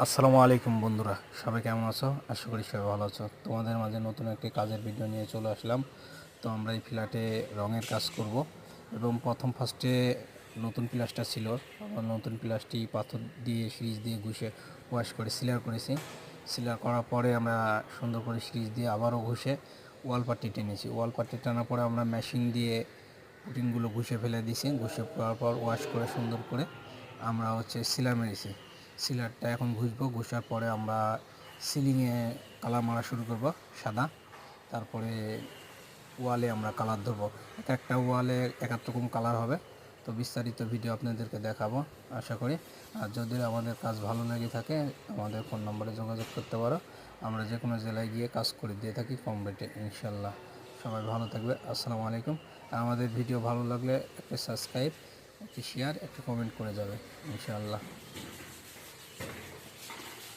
আসসালামু আলাইকুম বন্ধুরা, সবাই কেমন আছো? আশা করি সবাই ভালো আছো। তোমাদের মাঝে নতুন একটি কাজের ভিডিও নিয়ে চলে আসলাম। তো আমরা এই ফ্ল্যাটে রঙের কাজ করব এবং প্রথম ফার্স্টে নতুন প্লাসটা ছিল। আমরা নতুন প্লাসটি পাথর দিয়ে, সিরিজ দিয়ে ঘুষে ওয়াশ করে সিলার করেছি। সিলার করার পরে আমরা সুন্দর করে সিরিজ দিয়ে আবারও ঘষে ওয়াল পাট্টি টেনেছি। ওয়াল পাট্টি টানার পরে আমরা মেশিন দিয়ে পুটিনগুলো ঘষে ফেলে দিয়েছি। ঘষে পড়ার পর ওয়াশ করে সুন্দর করে আমরা হচ্ছে সিলার মেরেছি। সিলারটা এখন ঘুষবো, ঘুষার পরে আমরা সিলিংয়ে কালার মারা শুরু করব, সাদা। তারপরে ওয়ালে আমরা কালার দেবো এক একটা ওয়ালে এক এক রকম কালার হবে। তো বিস্তারিত ভিডিও আপনাদেরকে দেখাবো, আশা করি। আর যদি আমাদের কাজ ভালো লেগে থাকে, আমাদের ফোন নম্বরে যোগাযোগ করতে পারো। আমরা যে কোনো জেলায় গিয়ে কাজ করে দিয়ে থাকি কম রেটে, ইনশাল্লাহ। সবাই ভালো থাকবে, আসসালামু আলাইকুম। আর আমাদের ভিডিও ভালো লাগলে একটা সাবস্ক্রাইব, একটি শেয়ার একটা কমেন্ট করে যাবে ইনশাআল্লাহ